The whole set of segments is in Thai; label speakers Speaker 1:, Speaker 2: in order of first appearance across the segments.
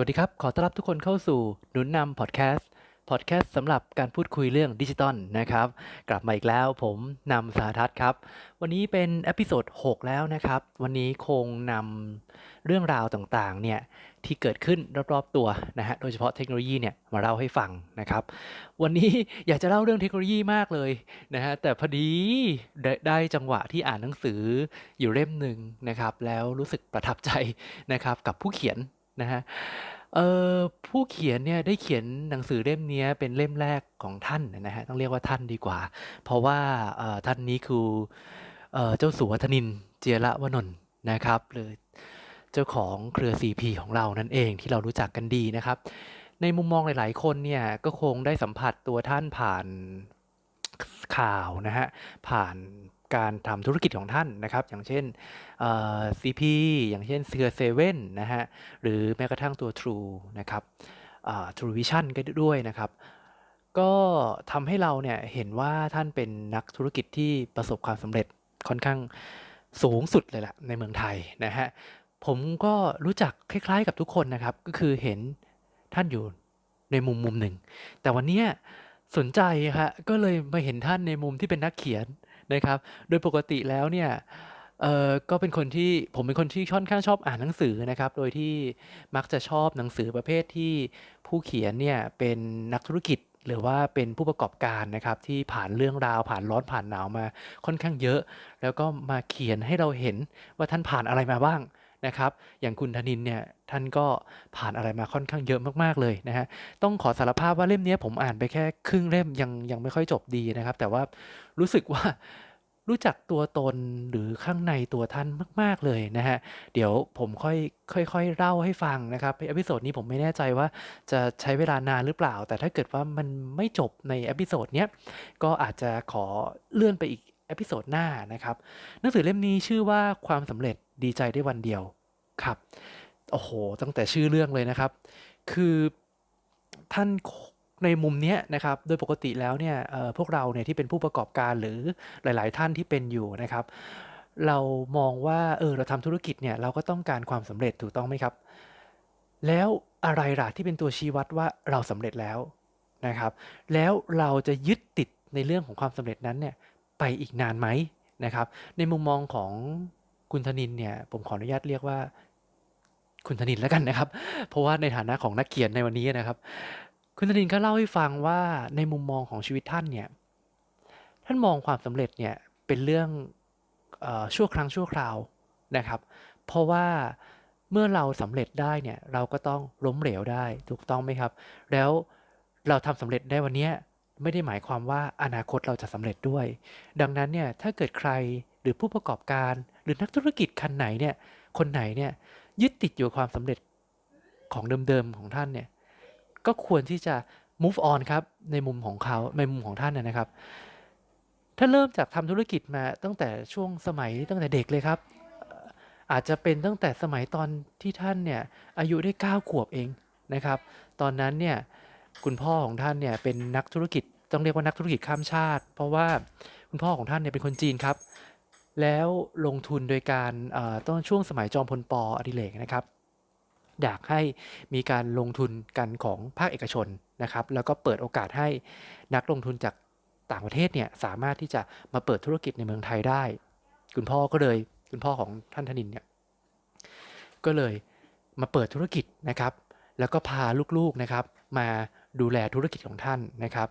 Speaker 1: วัสดีครับ ขอต้อนรับทุกคนเข้าสู่หนุนนำพอดแคสต์ พอดแคสต์สำหรับการพูดคุยเรื่องดิจิตอลนะครับ กลับมาอีกแล้วผมนำสาทัศน์ครับ วันนี้เป็นอพิโซด6 แล้วนะครับ วันนี้คงนำเรื่องราวต่างๆเนี่ยที่เกิดขึ้นรอบๆตัวนะฮะ โดยเฉพาะเทคโนโลยีเนี่ยมาเล่าให้ฟังนะครับ วันนี้อยากจะเล่าเรื่องเทคโนโลยีมากเลยนะฮะ แต่พอดีได้จังหวะที่อ่านหนังสืออยู่เล่มหนึ่งนะครับ แล้วรู้สึกประทับใจนะครับกับผู้เขียน นะฮะ เอ่อ ผู้เขียนเนี่ยได้เขียนหนังสือเล่มเนี้ยเป็นเล่มแรกของท่านนะฮะ ต้องเรียกว่าท่านดีกว่า เพราะว่าเอ่อท่านนี้คือเอ่อเจ้าสัวธนินเจียระวนนท์นะครับหรือเจ้าของเครือ CP ของเรานั่นเองที่เรารู้จักกันดีนะครับ ในมุมมองหลาย ๆ คนเนี่ยก็คงได้สัมผัสตัวท่านผ่านข่าวนะฮะผ่าน การทำธุรกิจของท่านนะครับ อย่างเช่นเอ่อ CP อย่างเช่นเซ r เซเว่นนะฮะ หรือแม้กระทั่งตัว True นะครับอ่า True Vision ก็ด้วยนะครับ ก็ทำให้เราเนี่ยเห็นว่าท่านเป็นนักธุรกิจที่ประสบความสำเร็จค่อนข้างสูงสุดเลยแหละในเมืองไทยนะฮะ ผมก็รู้จักคล้ายๆกับทุกคนนะครับ ก็คือเห็นท่านอยู่ในมุมมุมหนึ่ง แต่วันนี้สนใจครับก็เลยมาเห็นท่านในมุมที่เป็นนักเขียน นะครับ โดยปกติแล้วเนี่ย เอ่อ ก็เป็นคนที่ ผมเป็นคนที่ค่อนข้างชอบอ่านหนังสือนะครับ โดยที่มักจะชอบหนังสือประเภทที่ผู้เขียนเนี่ยเป็นนักธุรกิจ หรือว่าเป็นผู้ประกอบการนะครับ ที่ผ่านเรื่องราวผ่านร้อนผ่านหนาวมาค่อนข้างเยอะ แล้วก็มาเขียนให้เราเห็นว่าท่านผ่านอะไรมาบ้าง นะครับ อย่างคุณธนินเนี่ยท่านก็ผ่านอะไรมาค่อนข้างเยอะมากๆเลยนะฮะ ต้องขอสารภาพว่าเล่มนี้ผมอ่านไปแค่ครึ่งเล่มยังยังไม่ค่อยจบดีนะครับ แต่ว่ารู้สึกว่ารู้จักตัวตนหรือข้างในตัวท่านมาก ๆ เลยนะฮะ เดี๋ยวผมค่อยค่อยๆเล่าให้ฟังนะครับเอพิโซดนี้ผมไม่แน่ใจว่าจะใช้เวลานานหรือเปล่า แต่ถ้าเกิดว่ามันไม่จบในเอพิโซดเนี้ยก็อาจจะขอเลื่อนไปอีกเอพิโซดหน้านะครับหนังสือเล่มนี้ชื่อว่าความสำเร็จดีใจได้วันเดียว ครับ โอ้โห ตั้งแต่ชื่อเรื่องเลยนะครับ คือท่านในมุมเนี้ยนะครับ โดยปกติแล้วเนี่ยพวกเราเนี่ยที่เป็นผู้ประกอบการหรือหลาย ๆ ท่านที่เป็นอยู่นะครับ เรามองว่าเออเราทำธุรกิจเนี่ยเราก็ต้องการความสำเร็จถูกต้องไหมครับ แล้วอะไรล่ะที่เป็นตัวชี้วัดว่าเราสำเร็จแล้วนะครับ แล้วเราจะยึดติดในเรื่องของความสำเร็จนั้นเนี่ยไปอีกนานไหมนะครับ ในมุมมองของคุณธนินเนี่ยผมขออนุญาตเรียกว่า คุณธนินแล้วกันนะครับ เพราะว่าในฐานะของนักเขียนในวันนี้นะครับ คุณธนินก็เล่าให้ฟังว่าในมุมมองของชีวิตท่านเนี่ย ท่านมองความสำเร็จเนี่ยเป็นเรื่องออชั่วครั้งชั่วคราวนะครับ เพราะว่าเมื่อเราสำเร็จได้เนี่ยเราก็ต้องล้มเหลวได้ถูกต้องไหมครับ แล้วเราทำสำเร็จได้วันนี้ไม่ได้หมายความว่าอนาคตเราจะสำเร็จด้วย ดังนั้นเนี่ยถ้าเกิดใครหรือผู้ประกอบการ หรือนักธุรกิจคันไหนเนี่ยคนไหนเนี่ย ยึดติดอยู่ความสำเร็จของเดิมๆของท่านเนี่ยก็ควรที่จะ move on ครับในมุมของเขาในมุมของท่านนะนะครับ ถ้าเริ่มจากทำธุรกิจมาตั้งแต่ช่วงสมัยตั้งแต่เด็กเลยครับเอ่ออาจจะเป็นตั้งแต่สมัยตอนที่ท่านเนี่ยอายุได้ 9 ขวบเองนะครับ ตอนนั้นเนี่ยคุณพ่อของท่านเนี่ยเป็นนักธุรกิจต้องเรียกว่านักธุรกิจข้ามชาติ เพราะว่าคุณพ่อของท่านเนี่ยเป็นคนจีนครับ แล้วลงทุนโดยการต้นช่วงสมัยจอมพลปอดิเรกนะครับอยากให้มีการลงทุนกันของภาคเอกชนนะครับ แล้วก็เปิดโอกาสให้นักลงทุนจากต่างประเทศเนี่ยสามารถที่จะมาเปิดธุรกิจในเมืองไทยได้ คุณพ่อก็เลยคุณพ่อของท่านธนินเนี่ยก็เลยมาเปิดธุรกิจนะครับ แล้วก็พาลูกๆนะครับ มาดูแลธุรกิจของท่านนะครับ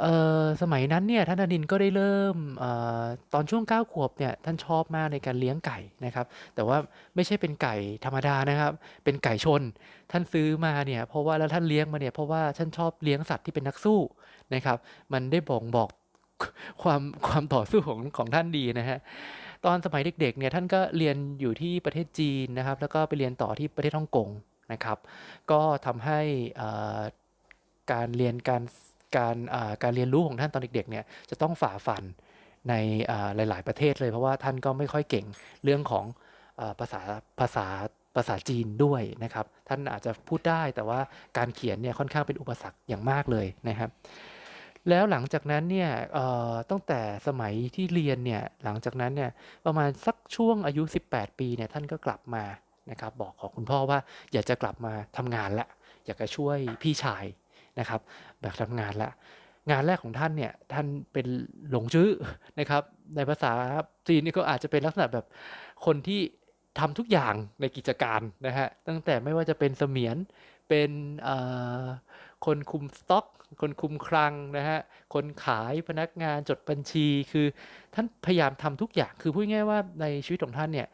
Speaker 1: เอ่อ สมัยนั้นเนี่ย ท่านธนินก็ได้เริ่ม เอ่อ ตอนช่วง 9 ขวบเนี่ย ท่านชอบมากในการเลี้ยงไก่นะครับ แต่ว่าไม่ใช่เป็นไก่ธรรมดานะครับ เป็นไก่ชน ท่านซื้อมาเนี่ย เพราะว่า แล้วท่านเลี้ยงมาเนี่ย เพราะว่าท่านชอบเลี้ยงสัตว์ที่เป็นนักสู้นะครับ มันได้บ่งบอก ความความต่อสู้ของของท่านดีนะฮะ ตอนสมัยเด็กๆ เนี่ยท่านก็เรียนอยู่ที่ประเทศจีนนะครับ แล้วก็ไปเรียนต่อที่ประเทศฮ่องกงนะครับ ก็ทำให้เอ่อการเรียนการ การการเรียนรู้ของท่านตอนเด็กๆเนี่ยจะต้องฝ่าฟันในหลาย ๆ ประเทศเลย เพราะว่าท่านก็ไม่ค่อยเก่งเรื่องของภาษาภาษาภาษาจีนด้วยนะครับ ท่านอาจจะพูดได้แต่ว่าการเขียนเนี่ยค่อนข้างเป็นอุปสรรคอย่างมากเลยนะครับ แล้วหลังจากนั้นเนี่ยตั้งแต่สมัยที่เรียนเนี่ยหลังจากนั้นเนี่ยประมาณสักช่วงอายุ 18 ปีเนี่ยท่านก็กลับมานะครับบอกของคุณพ่อว่าอยากจะกลับมาทำงานละอยากจะช่วยพี่ชาย นะครับแบบทำงานละงานแรกของท่านเนี่ยท่านเป็นหลงจื้อนะครับในภาษาจีนนี่ก็อาจจะเป็นลักษณะแบบคนที่ทำทุกอย่างในกิจการนะฮะตั้งแต่ไม่ว่าจะเป็นเสมียนเป็นคนคุมสต็อก คนคุมคลังนะฮะคนขายพนักงานจดบัญชีคือท่านพยายามทำทุกอย่างคือพูดง่ายว่าในชีวิตของท่านเนี่ย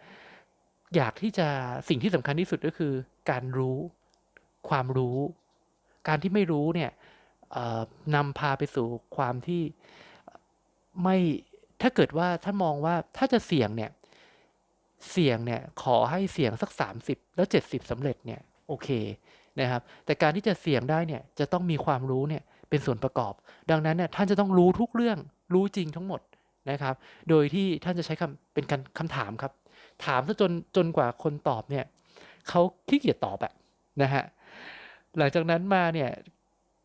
Speaker 1: อยากที่จะสิ่งที่สำคัญที่สุดก็คือการรู้ความรู้ การที่ไม่รู้เนี่ยนำพาไปสู่ความที่ไม่ถ้าเกิดว่าท่านมองว่าถ้าจะเสี่ยงเนี่ยเสี่ยงเนี่ยขอให้เสี่ยงสัก 30 แล้ว 70สำเร็จเนี่ยโอเคนะครับแต่การที่จะเสี่ยงได้เนี่ยจะต้องมีความรู้เนี่ยเป็นส่วนประกอบ ดังนั้นเนี่ยท่านจะต้องรู้ทุกเรื่องรู้จริงทั้งหมดนะครับ โดยที่ท่านจะใช้คำเป็นการคำถามครับ ถามซะจนจนกว่าคนตอบเนี่ยเขาขี้เกียจตอบอะนะฮะ หลังจากนั้นมาเนี่ย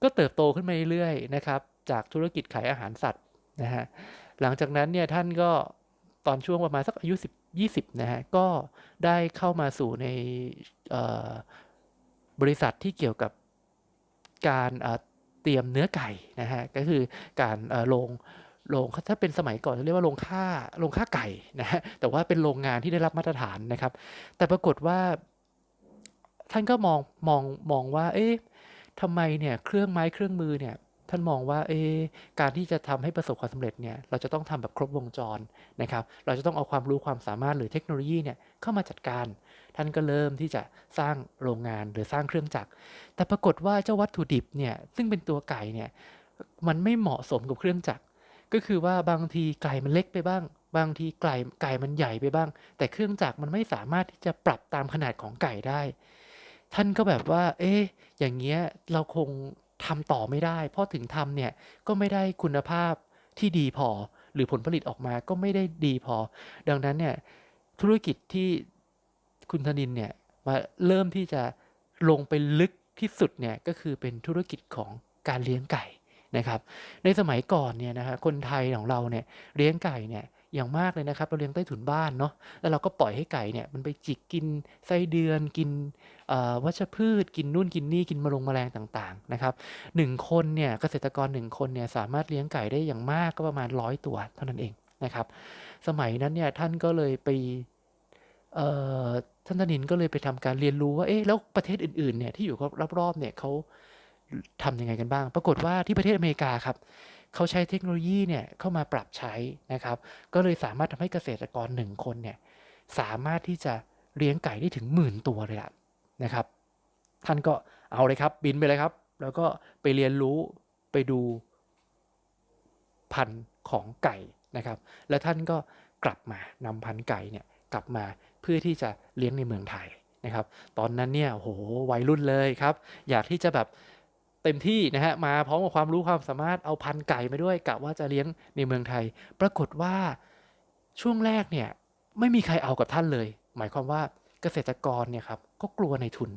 Speaker 1: ก็เติบโตขึ้นมาเรื่อยๆนะครับ จากธุรกิจขายอาหารสัตว์นะฮะหลังจากนั้นเนี่ยท่านก็ตอนช่วงประมาณสักอายุ10 20นะฮะก็ได้เข้ามาสู่ในบริษัทที่เกี่ยวกับการเตรียมเนื้อไก่นะฮะก็คือการโรงโรงถ้าเป็นสมัยก่อนเรียกว่าโรงฆ่าโรงฆ่าไก่นะฮะแต่ว่าเป็นโรงงานที่ได้รับมาตรฐานนะครับ แต่ปรากฏว่า ท่านก็มองมองมองว่า เอ๊ะทำไมเนี่ยเครื่องไม้เครื่องมือเนี่ยท่านมองว่าเอการที่จะทำให้ประสบความสำเร็จเนี่ยเราจะต้องทำแบบครบวงจรนะครับเราจะต้องเอาความรู้ความสามารถหรือเทคโนโลยีเนี่ยเข้ามาจัดการ ท่านก็เริ่มที่จะสร้างโรงงานหรือสร้างเครื่องจักร แต่ปรากฏว่าเจ้าวัตถุดิบเนี่ยซึ่งเป็นตัวไก่เนี่ยมันไม่เหมาะสมกับเครื่องจักร ก็คือว่าบางทีไก่มันเล็กไปบ้าง บางทีไก่ไก่มันใหญ่ไปบ้าง แต่เครื่องจักรมันไม่สามารถที่จะปรับตามขนาดของไก่ได้ ท่านก็แบบว่า เอ๊ะ อย่างเงี้ยเราคงทำต่อไม่ได้ เพราะถึงทำเนี่ยก็ไม่ได้คุณภาพที่ดีพอ หรือผลผลิตออกมาก็ไม่ได้ดีพอ ดังนั้นเนี่ยธุรกิจที่คุณธนินเนี่ยมาเริ่มที่จะลงไปลึกที่สุดเนี่ยก็คือเป็นธุรกิจของการเลี้ยงไก่นะครับ ในสมัยก่อนเนี่ยนะฮะคนไทยของเราเนี่ยเลี้ยงไก่เนี่ย อย่างมากเลยนะครับ เราเลี้ยงใต้ถุนบ้านเนาะแล้วเราก็ปล่อยให้ไก่เนี่ยมันไปจิกกินไส้เดือน กินวัชพืช กินนู่นกินนี่กินมลงแมลงต่างๆนะครับหนึ่งคนเนี่ยเกษตรกรหนึ่งคนเนี่ยสามารถเลี้ยงไก่ได้อย่างมากก็ประมาณร้อยตัวเท่านั้นเองนะครับ สมัยนั้นเนี่ยท่านก็เลยไปท่านธนินก็เลยไปทำการเรียนรู้ว่าเอ๊ะแล้วประเทศอื่นๆเนี่ยที่อยู่รอบๆเนี่ยเขาทำยังไงกันบ้าง ปรากฏว่าที่ประเทศอเมริกาครับ เขาใช้เทคโนโลยีเนี่ยเข้ามาปรับใช้นะครับ ก็เลยสามารถทำให้เกษตรกรหนึ่งคนเนี่ยสามารถที่จะเลี้ยงไก่ได้ถึงหมื่นตัวเลยล่ะนะครับ ท่านก็เอาเลยครับบินไปเลยครับ แล้วก็ไปเรียนรู้ไปดูพันธุ์ของไก่นะครับ แล้วท่านก็กลับมานำพันธุ์ไก่เนี่ยกลับมาเพื่อที่จะเลี้ยงในเมืองไทยนะครับ ตอนนั้นเนี่ยโหวัยรุ่นเลยครับ อยากที่จะแบบ เต็มที่นะฮะมาพร้อมกับความรู้ความสามารถเอาพันไก่มาด้วยกะว่าจะเลี้ยงในเมืองไทย ปรากฏว่าช่วงแรกเนี่ยไม่มีใครเอากับท่านเลย หมายความว่าเกษตรกรเนี่ยครับก็กลัวในทุน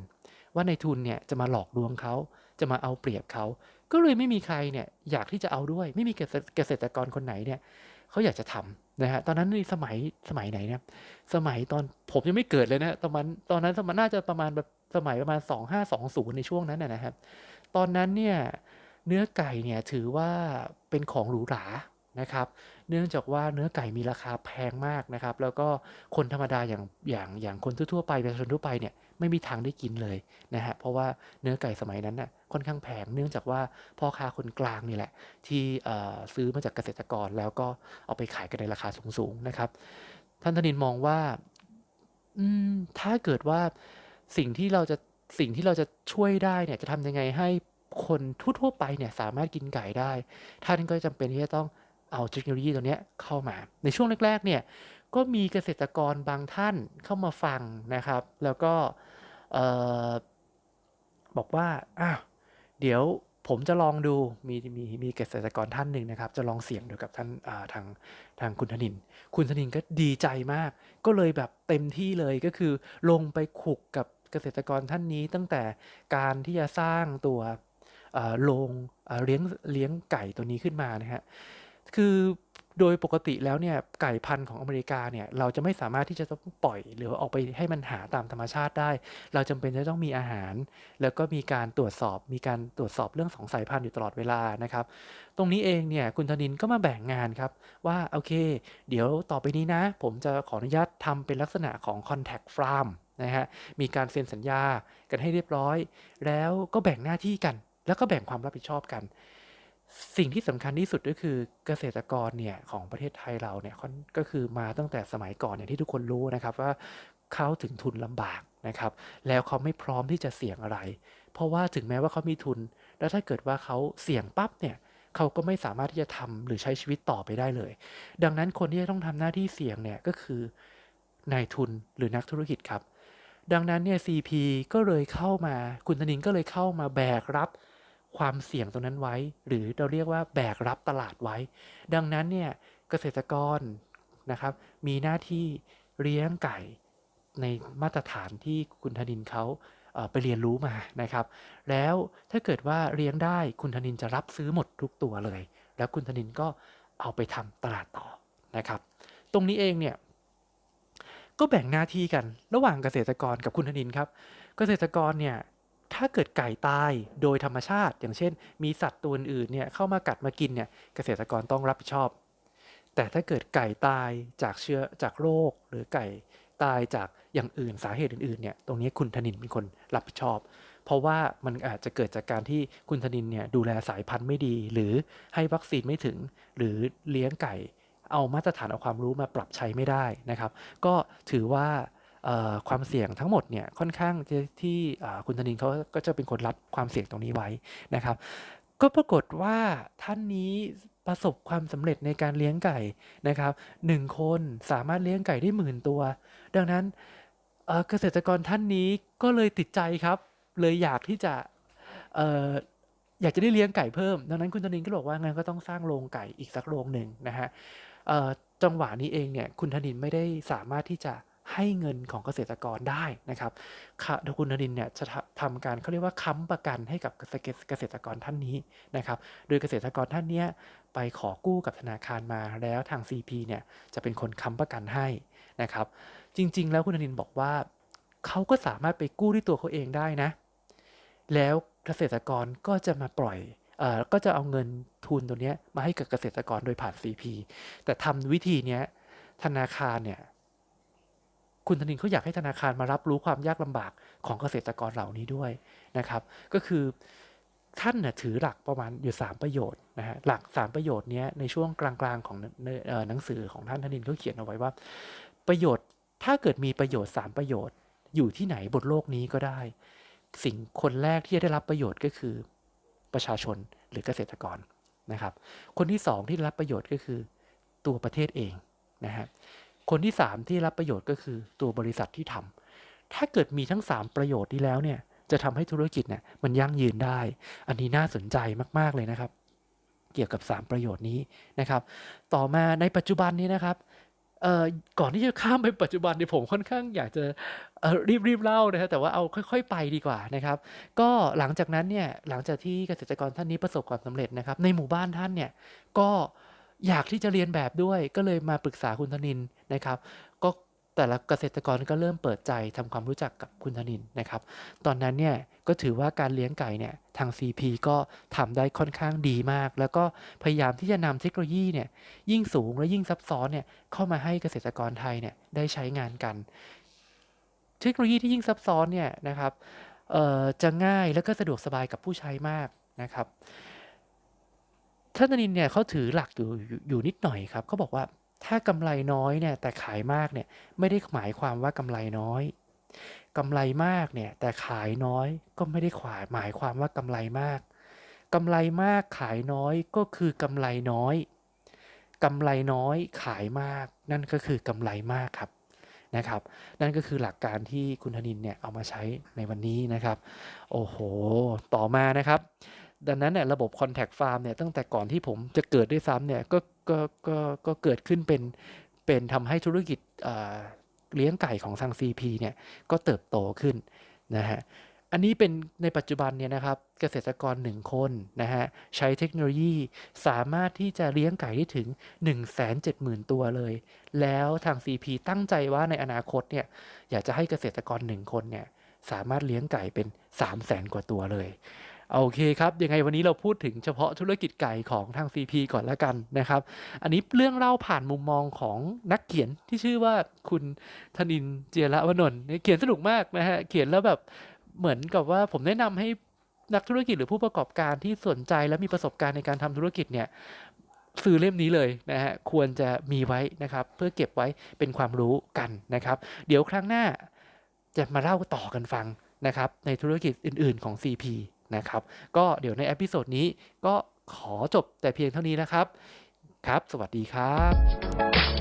Speaker 1: ว่าในทุนเนี่ยจะมาหลอกลวงเขาจะมาเอาเปรียบเขา ก็เลยไม่มีใครเนี่ยอยากที่จะเอาด้วย ไม่มีเกษตรกรคนไหนเนี่ยเขาอยากจะทำนะฮะตอนนั้นในสมัยสมัยไหนเนี่ยสมัยตอนผมยังไม่เกิดเลยนะตอนนั้นตอนนั้นสมัยน่าจะประมาณแบบสมัยประมาณ 2520 ในช่วงนั้นนะนะครับ ตอนนั้นเนี่ยเนื้อไก่เนี่ยถือว่าเป็นของหรูหรานะครับ เนื่องจากว่าเนื้อไก่มีราคาแพงมากนะครับ แล้วก็คนธรรมดาอย่างอย่างอย่างคนทั่วไปประชาชนทั่วไปเนี่ยไม่มีทางได้กินเลยนะฮะเพราะว่าเนื้อไก่สมัยนั้นน่ะค่อนข้างแพงเนื่องจากว่าพ่อค้าคนกลางนี่แหละ ที่เออซื้อมาจากเกษตรกรแล้วก็เอาไปขายกันในราคาสูงๆนะครับ ท่านธนินมองว่าอืมถ้าเกิดว่าสิ่งที่เราจะ สิ่งที่เราจะช่วยได้เนี่ยจะทำยังไงให้คนทั่วๆไปเนี่ยสามารถกินไก่ได้ ท่านก็จำเป็นที่จะต้องเอาเทคโนโลยีตัวเนี้ยเข้ามา ในช่วงแรกๆเนี่ยก็มีเกษตรกรบางท่านเข้ามาฟังนะครับ แล้วก็บอกว่าอ้าวเดี๋ยวผมจะลองดูมีมีมีเกษตรกรท่านหนึ่งนะครับ จะลองเสี่ยงดูกับท่านาทางทางคุณธนิน คุณธนินก็ดีใจมาก ก็เลยแบบเต็มที่เลยก็คือลงไปขลุกกับ เกษตรกรท่านนี้ตั้งแต่การที่จะสร้างตัวโรงเลี้ยงเลี้ยงไก่ตัวนี้ขึ้นมานะฮะคือโดยปกติแล้วเนี่ยไก่พันธุ์ของอเมริกาเนี่ยเราจะไม่สามารถที่จะต้องปล่อย หรือออกไปให้มันหาตามธรรมชาติได้ เราจำเป็นจะต้องมีอาหาร แล้วก็มีการตรวจสอบมีการตรวจสอบเรื่องของสายพันธุ์อยู่ตลอดเวลานะครับ ตรงนี้เองเนี่ยคุณธนินก็มาแบ่งงานครับ ว่าโอเค เดี๋ยวต่อไปนี้นะ ผมจะขออนุญาตทำเป็นลักษณะของ contact farm นะฮะมีการเซ็นสัญญากันให้เรียบร้อย แล้วก็แบ่งหน้าที่กัน แล้วก็แบ่งความรับผิดชอบกัน สิ่งที่สำคัญที่สุดก็คือเกษตรกรเนี่ยของประเทศไทยเราเนี่ยก็คือมาตั้งแต่สมัยก่อนเนี่ยที่ทุกคนรู้นะครับว่าเขาถึงทุนลำบากนะครับ แล้วเขาไม่พร้อมที่จะเสี่ยงอะไร เพราะว่าถึงแม้ว่าเขามีทุน แล้วถ้าเกิดว่าเขาเสี่ยงปั๊บเนี่ยเขาก็ไม่สามารถที่จะทำหรือใช้ชีวิตต่อไปได้เลย ดังนั้นคนที่จะต้องทำหน้าที่เสี่ยงเนี่ยก็คือนายทุนหรือนักธุรกิจครับ ดังนั้นเนี่ย CP ก็เลยเข้ามาคุณธนินก็เลยเข้ามาแบกรับความเสี่ยงตรงนั้นไว้ หรือเราเรียกว่าแบกรับตลาดไว้ ดังนั้นเนี่ยเกษตรกรนะครับ มีหน้าที่เลี้ยงไก่ในมาตรฐานที่คุณธนินเขาเไปเรียนรู้มานะครับ แล้วถ้าเกิดว่าเลี้ยงได้คุณธนินจะรับซื้อหมดทุกตัวเลย แล้วคุณธนินก็เอาไปทำตลาดต่อนะครับ ตรงนี้เองเนี่ย ก็แบ่งหน้าที่กันระหว่างเกษตรกรกับคุณธนินครับ เกษตรกรเนี่ยถ้าเกิดไก่ตายโดยธรรมชาติ อย่างเช่น มีสัตว์ตัวอื่นเนี่ยเข้ามากัดมากินเนี่ยเกษตรกรต้องรับผิดชอบ แต่ถ้าเกิดไก่ตายจากเชื้อจากโรค หรือไก่ตายจากอย่างอื่นสาเหตุอื่นๆเนี่ยตรงนี้คุณธนินเป็นคนรับผิดชอบ เพราะว่ามันอาจจะเกิดจากการที่คุณธนินเนี่ยดูแลสายพันธุ์ไม่ดี หรือให้วัคซีนไม่ถึง หรือเลี้ยงไก่ เอามาตรฐานเอาความรู้มาปรับใช้ไม่ได้นะครับ ก็ถือว่าความเสี่ยงทั้งหมดเนี่ยค่อนข้างที่คุณธนินเขาก็จะเป็นคนรับความเสี่ยงตรงนี้ไว้นะครับ ก็ปรากฏว่าท่านนี้ประสบความสำเร็จในการเลี้ยงไก่นะครับหนึ่งคนสามารถเลี้ยงไก่ได้หมื่นตัว ดังนั้นเกษตรกรท่านนี้ก็เลยติดใจครับ เลยอยากที่จะอยากจะได้เลี้ยงไก่เพิ่ม ดังนั้นคุณธนินก็บอกว่างั้นก็ต้องสร้างโรงไก่อีกสักโรงหนึ่งนะฮะ เอ่อจังหวะนี้เองเนี่ยคุณธนินไม่ได้สามารถที่จะให้เงินของเกษตรกรได้นะครับค่ะคุณธนินเนี่ยจะทำทำการเขาเรียกว่าค้ำประกันให้กับเกษตรเกษตรกรท่านนี้นะครับ โดยเกษตรกรท่านเนี้ยไปขอกู้กับธนาคารมาแล้วทาง CP เนี่ยจะเป็นคนค้ำประกันให้นะครับ จริง ๆ แล้วคุณธนินบอกว่าเขาก็สามารถไปกู้ด้วยตัวเขาเองได้นะ แล้วเกษตรกรก็จะมาปล่อย ก็จะเอาเงินทุนตัวนี้มาให้กับเกษตรกรโดยผ่าน CP แต่ทำวิธีนี้ธนาคารเนี่ยคุณธนินเขาอยากให้ธนาคารมารับรู้ความยากลำบากของเกษตรกรเหล่านี้ด้วยนะครับ ก็คือท่านน่ะถือหลักประมาณอยู่ 3 ประโยชน์นะฮะหลัก 3 ประโยชน์นี้ในช่วงกลางๆของหนังสือของท่านธนินเขาเขียนเอาไว้ว่า ประโยชน์ถ้าเกิดมีประโยชน์ 3 ประโยชน์ อยู่ที่ไหนบนโลกนี้ก็ได้ สิ่งคนแรกที่จะได้รับประโยชน์ก็คือ ประชาชนหรือเกษตรกรนะครับ คนที่สองที่รับประโยชน์ก็คือตัวประเทศเองนะฮะคนที่ 3 ที่รับประโยชน์ก็คือตัวบริษัทที่ทำถ้าเกิดมีทั้ง 3 ประโยชน์นี้แล้วเนี่ยจะทำให้ธุรกิจเนี่ยมันยั่งยืนได้ อันนี้น่าสนใจมาก ๆ เลยนะครับ เกี่ยวกับ 3 ประโยชน์นี้นะครับ ต่อมาในปัจจุบันนี้นะครับ ก่อนที่จะข้ามไปปัจจุบันเนี่ยผมค่อนข้างอยากจะรีบรีบเล่านะครับแต่ว่าเอาค่อย ๆ ไปดีกว่านะครับ ก็หลังจากนั้นเนี่ยหลังจากที่เกษตรกรท่านนี้ประสบความสำเร็จนะครับ ในหมู่บ้านท่านเนี่ยก็อยากที่จะเรียนแบบด้วยก็เลยมาปรึกษาคุณธนินนะครับ แต่ละเกษตรกรก็เริ่มเปิดใจทำความรู้จักกับคุณธนินนะครับ ตอนนั้นเนี่ยก็ถือว่าการเลี้ยงไก่เนี่ยทาง CP ก็ทำได้ค่อนข้างดีมาก แล้วก็พยายามที่จะนำเทคโนโลยีเนี่ยยิ่งสูงและยิ่งซับซ้อนเนี่ยเข้ามาให้เกษตรกรไทยเนี่ยได้ใช้งานกัน เทคโนโลยีที่ยิ่งซับซ้อนเนี่ยนะครับจะง่ายแล้วก็สะดวกสบายกับผู้ใช้มากนะครับท่านธนินเนี่ยเขาถือหลักอยู่อยู่นิดหน่อยครับเขาบอกว่า ถ้ากำไรน้อยเนี่ยแต่ขายมากเนี่ยไม่ได้หมายความว่ากำไรน้อยกำไรมากเนี่ยแต่ขายน้อยก็ไม่ได้ขวายหมายความว่ากำไรมากกำไรมากขายน้อยก็คือกำไรน้อยกำไรน้อยขายมาก นั่นก็คือกำไรมากครับนะครับ นั่นก็คือหลักการที่คุณธนินเนี่ยเอามาใช้ในวันนี้นะครับ โอ้โห ต่อมานะครับ ดังนั้นเนี่ยระบบ Contact Farm เนี่ยตั้งแต่ก่อนที่ผมจะเกิดด้วยซ้ำเนี่ยก็ก็ก็ก็เกิดขึ้นเป็นเป็นทำให้ธุรกิจเลี้ยงไก่ของทาง CP เนี่ยก็เติบโตขึ้นนะฮะอันนี้เป็นในปัจจุบันเนี่ยนะครับเกษตรกร 1 คนนะฮะใช้เทคโนโลยีสามารถที่จะเลี้ยงไก่ได้ถึง 170,000 ตัวเลย แล้วทาง CP ตั้งใจว่าในอนาคตเนี่ยอยากจะให้เกษตรกร 1 คนเนี่ยสามารถเลี้ยงไก่เป็น 300,000กว่าตัวเลย โอเคครับ ยังไงวันนี้เราพูดถึงเฉพาะธุรกิจไก่ของทาง CP ก่อนแล้วกันนะครับ อันนี้เรื่องเล่าผ่านมุมมองของนักเขียนที่ชื่อว่าคุณธนินเจียระวนนท์เขียนสนุกมากนะฮะเขียนแล้วแบบเหมือนกับว่าผมแนะนำให้นักธุรกิจหรือผู้ประกอบการที่สนใจและมีประสบการณ์ในการทำธุรกิจเนี่ยซื้อเล่มนี้เลยนะฮะควรจะมีไว้นะครับเพื่อเก็บไว้เป็นความรู้กันนะครับ เดี๋ยวครั้งหน้าจะมาเล่าต่อกันฟังนะครับในธุรกิจอื่น ๆของ CP นะครับ ก็เดี๋ยวในเอพิโซดนี้ก็ขอจบแต่เพียงเท่านี้นะครับ ครับ สวัสดีครับ